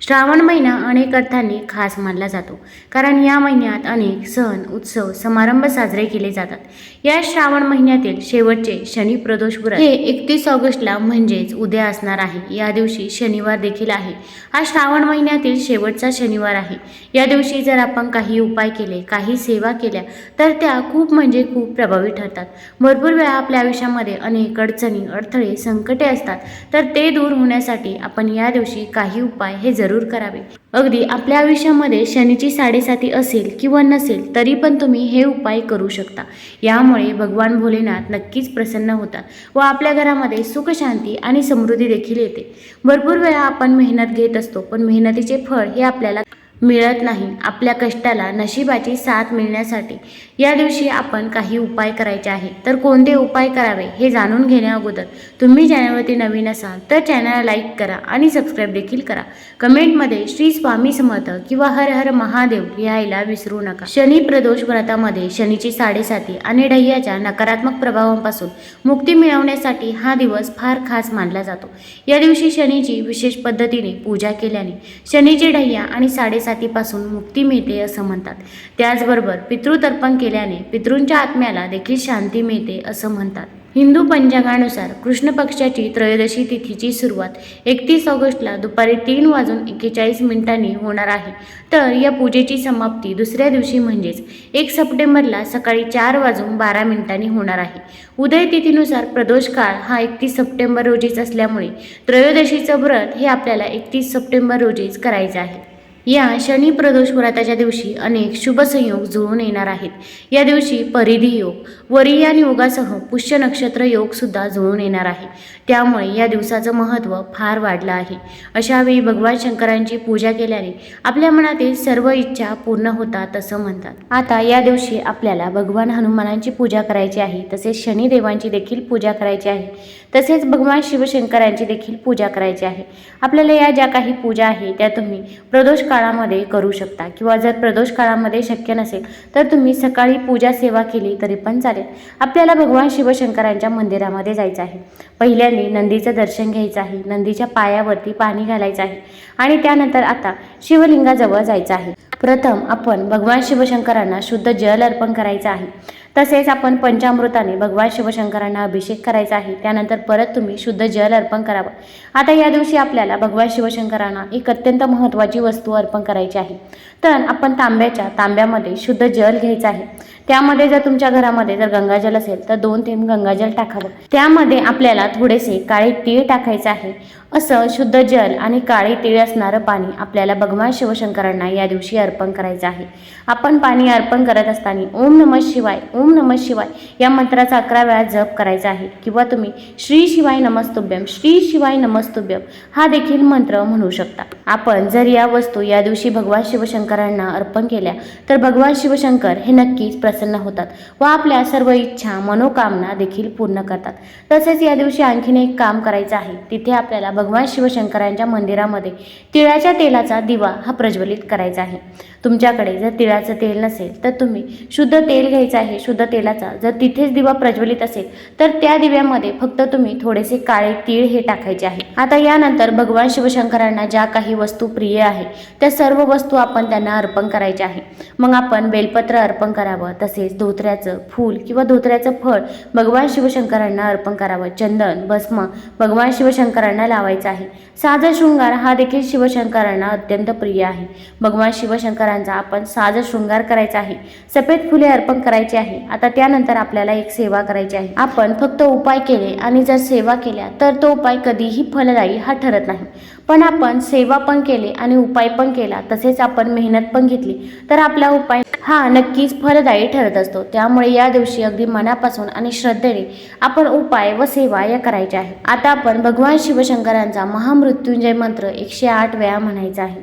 श्रावण महिना अनेक अर्थांनी खास मानला जातो. कारण या महिन्यात अनेक सण उत्सव समारंभ साजरे केले जातात. या श्रावण महिन्यातील शेवटचे शनी प्रदोष व्रत हे एकतीस ऑगस्टला म्हणजेच उद्या असणार आहे. या दिवशी शनिवार देखील आहे. हा श्रावण महिन्यातील शेवटचा शनिवार आहे. या दिवशी जर आपण काही उपाय केले काही सेवा केल्या तर त्या खूप म्हणजे खूप प्रभावी ठरतात. भरपूर वेळा आपल्या आयुष्यामध्ये अनेक अडचणी अडथळे संकटे असतात. तर ते दूर होण्यासाठी आपण या दिवशी काही उपाय हे जरूर करावे. अगदी आपल्या आयुष्यामध्ये शनीची साडेसाती असेल किंवा नसेल तरी पण तुम्ही हे उपाय करू शकता. यामुळे भगवान भोलेनाथ नक्कीच प्रसन्न होतात व आपल्या घरामध्ये सुखशांती आणि समृद्धी देखील येते. भरपूर वेळा आपण मेहनत घेत असतो पण मेहनतीचे फळ हे आपल्याला मिळत नाही. आपल्या कष्टाला नशिबाची साथ मिळण्यासाठी या दिवशी आपण काही उपाय करायचे आहे. तर कोणते उपाय करावे हे जाणून घेण्या अगोदर तुम्ही चॅनलवरती नवीन असाल तर चॅनलला लाईक करा आणि सबस्क्राईब देखील करा. कमेंटमध्ये श्री स्वामी समर्थ किंवा हर हर महादेव लिहायला विसरू नका. शनी प्रदोष व्रतामध्ये शनीची साडेसाती आणि डह्याच्या नकारात्मक प्रभावांपासून मुक्ती मिळवण्यासाठी हा दिवस फार खास मानला जातो. या दिवशी शनीची विशेष पद्धतीने पूजा केल्याने शनीची ढय्या आणि साडेसातीपासून मुक्ती मिळते असं म्हणतात. त्याचबरोबर पितृतर्पण केल्याने पितृंच्या आत्म्याला देखील शांती मिळते असं म्हणतात. हिंदू पंचांगानुसार कृष्ण पक्षाची त्रयोदशी तिथीची सुरुवात एकतीस ऑगस्टला दुपारी तीन वाजून एक्केचाळीस मिनिटांनी होणार आहे. तर या पूजेची समाप्ती दुसऱ्या दिवशी म्हणजेच एक सप्टेंबरला सकाळी चार वाजून बारा मिनिटांनी होणार आहे. उदय तिथीनुसार प्रदोष काळ हा एकतीस सप्टेंबर रोजीच असल्यामुळे त्रयोदशीचं व्रत हे आपल्याला एकतीस सप्टेंबर रोजीच करायचं आहे. या शनी प्रदोष व्रताच्या दिवशी अनेक शुभ संयोग जुळून येणार आहेत. या दिवशी परिधी योग वरियान योगासह पुष्य नक्षत्र योग सुद्धा जुळून येणार आहे. त्यामुळे या दिवसाचं महत्त्व फार वाढलं आहे. अशावेळी भगवान शंकरांची पूजा केल्याने आपल्या मनातील सर्व इच्छा पूर्ण होतात असं म्हणतात. आता या दिवशी आपल्याला भगवान हनुमानांची पूजा करायची आहे तसेच शनिदेवांची देखील पूजा करायची आहे तसेच भगवान शिवशंकरांची देखील पूजा करायची आहे. आपल्याला या ज्या काही पूजा आहे त्या तुम्ही प्रदोष काळामध्ये करू शकता. किंवा जर प्रदोष काळामध्ये शक्य नसेल तर तुम्ही सकाळी पूजा सेवा केली तरी पण चालेल. आपल्याला भगवान शिवशंकरांच्या मंदिरामध्ये जायचं आहे. पहिल्यांदा नंदीचं दर्शन घ्यायचं आहे. नंदीच्या पायावरती पाणी घालायचं आहे. आणि त्यानंतर आता शिवलिंगाजवळ जायचं आहे. प्रथम आपण भगवान शिवशंकरांना शुद्ध जल अर्पण करायचं आहे. तसेच आपण पंचामृताने भगवान शिवशंकरांना अभिषेक करायचा आहे. त्यानंतर परत तुम्ही शुद्ध जल अर्पण करावं. आता या दिवशी आपल्याला भगवान शिवशंकरांना एक अत्यंत महत्त्वाची वस्तू अर्पण करायची आहे. तर आपण तांब्याच्या तांब्यामध्ये शुद्ध जल घ्यायचं आहे. त्यामध्ये जर तुमच्या घरामध्ये जर गंगाजल असेल तर दोन थेंब गंगाजल टाकावं. त्यामध्ये आपल्याला थोडेसे काळे तीळ टाकायचे आहे. असं शुद्ध जल आणि काळे तीळ असणारं पाणी आपल्याला भगवान शिवशंकरांना या दिवशी अर्पण करायचं आहे. आपण पाणी अर्पण करत असताना ओम नमः शिवाय ओम ओम नम शिवाय या मंत्राचा अकरा वेळा जप करायचा आहे. किंवा तुम्ही श्री शिवाय नमस्तुभ्यम श्री शिवाय नमस्तुभ्यम हा देखील मंत्र म्हणू शकता. आपण जर या वस्तू या दिवशी भगवान शिवशंकरांना अर्पण केल्या तर भगवान शिवशंकर हे नक्कीच प्रसन्न होतात व आपल्या सर्व इच्छा मनोकामना देखील पूर्ण करतात. तसेच या दिवशी आणखीन एक काम करायचं आहे. तिथे आपल्याला भगवान शिवशंकरांच्या मंदिरामध्ये तिळाच्या तेलाचा दिवा हा प्रज्वलित करायचा आहे. तुमच्याकडे जर तिळाचं तेल नसेल तर तुम्ही शुद्ध तेल घ्यायचं आहे. शुद्ध तेलाचा जर तिथेच दिवा प्रज्वलित असेल तर त्या दिव्यामध्ये फक्त तुम्ही थोडेसे काळे तीळ हे टाकायचे आहे. आता यानंतर भगवान शिवशंकरांना ज्या काही वस्तू प्रिय आहे त्या सर्व वस्तू आपण त्यांना अर्पण करायच्या आहे. मग आपण बेलपत्र अर्पण करावं तसेच धोत्र्याचं फूल किंवा धोत्र्याचं फळ भगवान शिवशंकरांना अर्पण करावं. चंदन भस्म भगवान शिवशंकरांना लावायचं आहे. साज शृंगार हा देखील शिवशंकरांना अत्यंत प्रिय आहे. भगवान शिवशंकरांचा आपण साज शृंगार करायचा आहे. सफेद फुले अर्पण करायची आहे. आता त्यानंतर आपल्याला एक सेवा करायची आहे. आपण फक्त उपाय केले आणि जर सेवा केल्या तर तो उपाय कधीही फलदायी हा ठरत नाही. पण आपण सेवा पण केली आणि उपाय पण केला तसेच आपण मेहनत पण घेतली तर आपला उपाय हा नक्कीच फलदायी ठरत असतो. त्यामुळे या दिवशी अगदी मनापासून आणि श्रद्धेने आपण उपाय व सेवा या करायच्या आहे आता आपण भगवान शिवशंकरांचा महामृत्युंजय मंत्र एकशे आठ वेळा म्हणायचा आहे.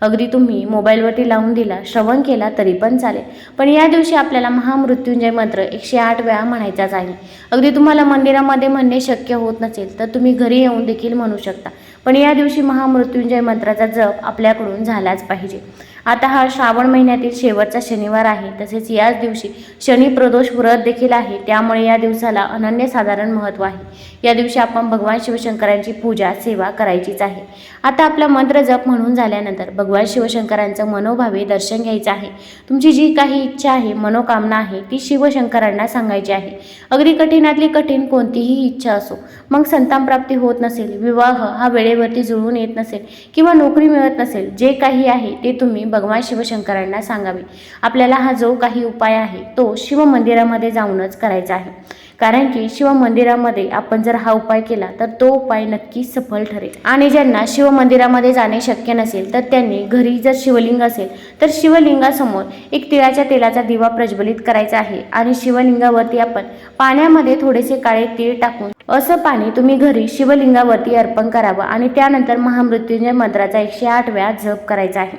अगदी तुम्ही मोबाईलवरती लावून दिला श्रवण केला तरी पण चालेल. पण या दिवशी आपल्याला महामृत्युंजय मंत्र एकशे आठ वेळा म्हणायचाच आहे. अगदी तुम्हाला मंदिरामध्ये म्हणणे शक्य होत नसेल तर तुम्ही घरी येऊन देखील म्हणू शकता. पण या दिवशी महामृत्युंजय मंत्राचा जप आपल्याकडून झालाच पाहिजे. आता हा श्रावण महिन्यातील शेवटचा शनिवार आहे. तसेच याच दिवशी शनी प्रदोष व्रत देखील आहे. त्यामुळे या दिवसाला अनन्यसाधारण महत्त्व आहे. या दिवशी आपण भगवान शिवशंकरांची पूजा सेवा करायचीच आहे. आता आपला मंत्र जप म्हणून झाल्यानंतर भगवान शिवशंकरांचं मनोभावे दर्शन घ्यायचं आहे. तुमची जी काही इच्छा आहे मनोकामना आहे ती शिवशंकरांना सांगायची आहे. अगदी कठीणातली कठीण कोणतीही इच्छा असो मग संतानप्राप्ती होत नसेल विवाह हा वेळेवरती जुळून येत नसेल किंवा नोकरी मिळत नसेल जे काही आहे ते तुम्ही भगवान शिवशंकरांना सांगावे. आपल्याला हा जो काही उपाय आहे तो शिव मंदिरामध्ये जाऊनच करायचा आहे. कारण की शिव मंदिरामध्ये आपण जर हा उपाय केला तर तो उपाय नक्की सफल ठरेल. आणि ज्यांना शिवमंदिरामध्ये जाणे शक्य नसेल तर त्यांनी घरी जर शिवलिंग असेल तर शिवलिंगासमोर एक तिळाच्या तेलाचा दिवा प्रज्वलित करायचा आहे. आणि शिवलिंगावरती आपण पाण्यामध्ये थोडेसे काळे तीळ टाकून असं पाणी तुम्ही घरी शिवलिंगावरती अर्पण करावं. आणि त्यानंतर महामृत्युंजय मंत्राचा एकशे आठ वेळा जप करायचा आहे.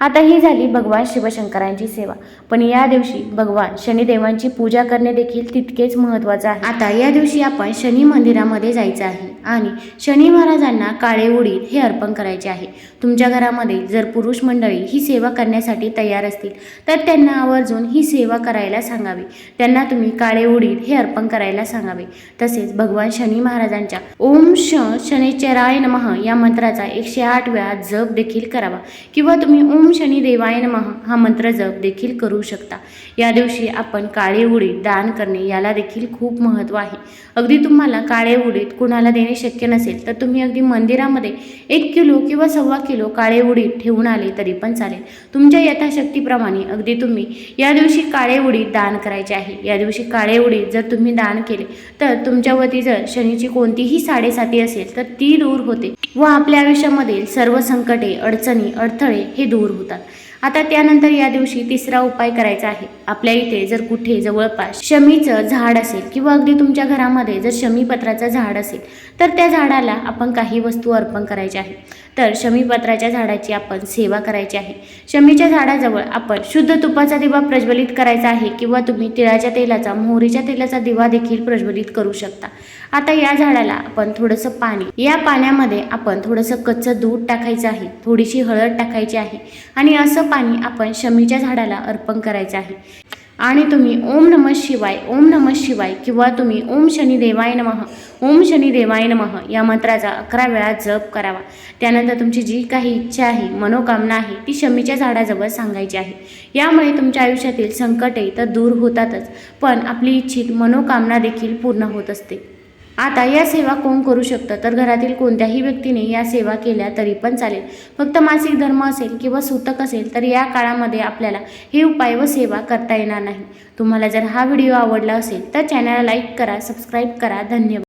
आता ही झाली भगवान शिवशंकरांची सेवा. पण या दिवशी भगवान शनिदेवांची पूजा करणे देखील तितकेच महत्त्वाचं आहे. आता या दिवशी आपण शनी मंदिरामध्ये जायचं आहे आणि शनी महाराजांना काळे उडीद हे अर्पण करायचे आहे. तुमच्या घरामध्ये जर पुरुष मंडळी ही सेवा करण्यासाठी तयार असतील तर त्यांना आवर्जून ही सेवा करायला सांगावी. त्यांना तुम्ही काळे उडीद हे अर्पण करायला सांगावे. तसेच भगवान शनी महाराजांच्या ओम श शनिचराय नमः या मंत्राचा एकशे आठ वेळा जप देखील करावा. किंवा तुम्ही ओम शनी देवाय नमः हा मंत्र जप देखील करू शकता. या दिवशी आपण काळे उडीद दान करणे याला देखील खूप महत्त्व आहे. अगदी तुम्हाला काळे उडीद कुणाला देणे शक्य नसेल तर तुम्ही अगदी मंदिरामध्ये एक किलो किंवा सव्वा किलो काळे उडीद ठेवून आले तरी पण चालेल. तुमच्या यथाशक्तीप्रमाणे अगदी तुम्ही या दिवशी काळे उडीद दान करायचे आहे. या दिवशी काळे उडीद जर तुम्ही दान केले तर तुमच्यावरती जर शनीची कोणतीही साडेसाती असेल तर ती दूर होते व आपल्या आयुष्यामधील सर्व संकटे अडचणी अडथळे हे दूर होते होतात आता त्यानंतर या दिवशी तिसरा उपाय करायचा आहे. आपल्या इथे जर कुठे जवळपास शमीचं झाड असेल किंवा अगदी तुमच्या घरामध्ये जर शमीपत्राचं झाड असेल तर त्या झाडाला आपण काही वस्तू अर्पण करायच्या आहे. तर शमीपत्राच्या झाडाची आपण सेवा करायची आहे. शमीच्या झाडाजवळ आपण शुद्ध तुपाचा दिवा प्रज्वलित करायचा आहे किंवा तुम्ही तिळाच्या तेलाचा मोहरीच्या तेलाचा दिवा देखील प्रज्वलित करू शकता. आता या झाडाला आपण थोडंसं पाणी या पाण्यामध्ये आपण थोडंसं कच्चं दूध टाकायचं आहे. थोडीशी हळद टाकायची आहे. आणि असं पाणी आपण शमीच्या झाडाला अर्पण करायचं आहे. आणि तुम्ही ओम नमः शिवाय ओम नमः शिवाय किंवा तुम्ही ओम शनी देवाय नमः ओम शनी देवाय नमः या मंत्राचा अकरा वेळा जप करावा. त्यानंतर तुमची जी काही इच्छा आहे मनोकामना आहे ती शमीच्या झाडाजवळ सांगायची आहे. यामुळे तुमच्या आयुष्यातील संकटे तर दूर होतातच पण आपली इच्छित मनोकामना देखील पूर्ण होत असते. आता या सेवा कोण करू शकतं? तर घरातील कोणत्याही व्यक्तीने या सेवा केल्या तरी पण चालेल. फक्त मासिक धर्म असेल किंवा सूतक असेल तर या काळामध्ये आपल्याला हे उपाय व सेवा करता येणार नाही. तुम्हाला जर हा व्हिडिओ आवडला असेल तर चॅनलला लाईक करा सबस्क्राईब करा. धन्यवाद.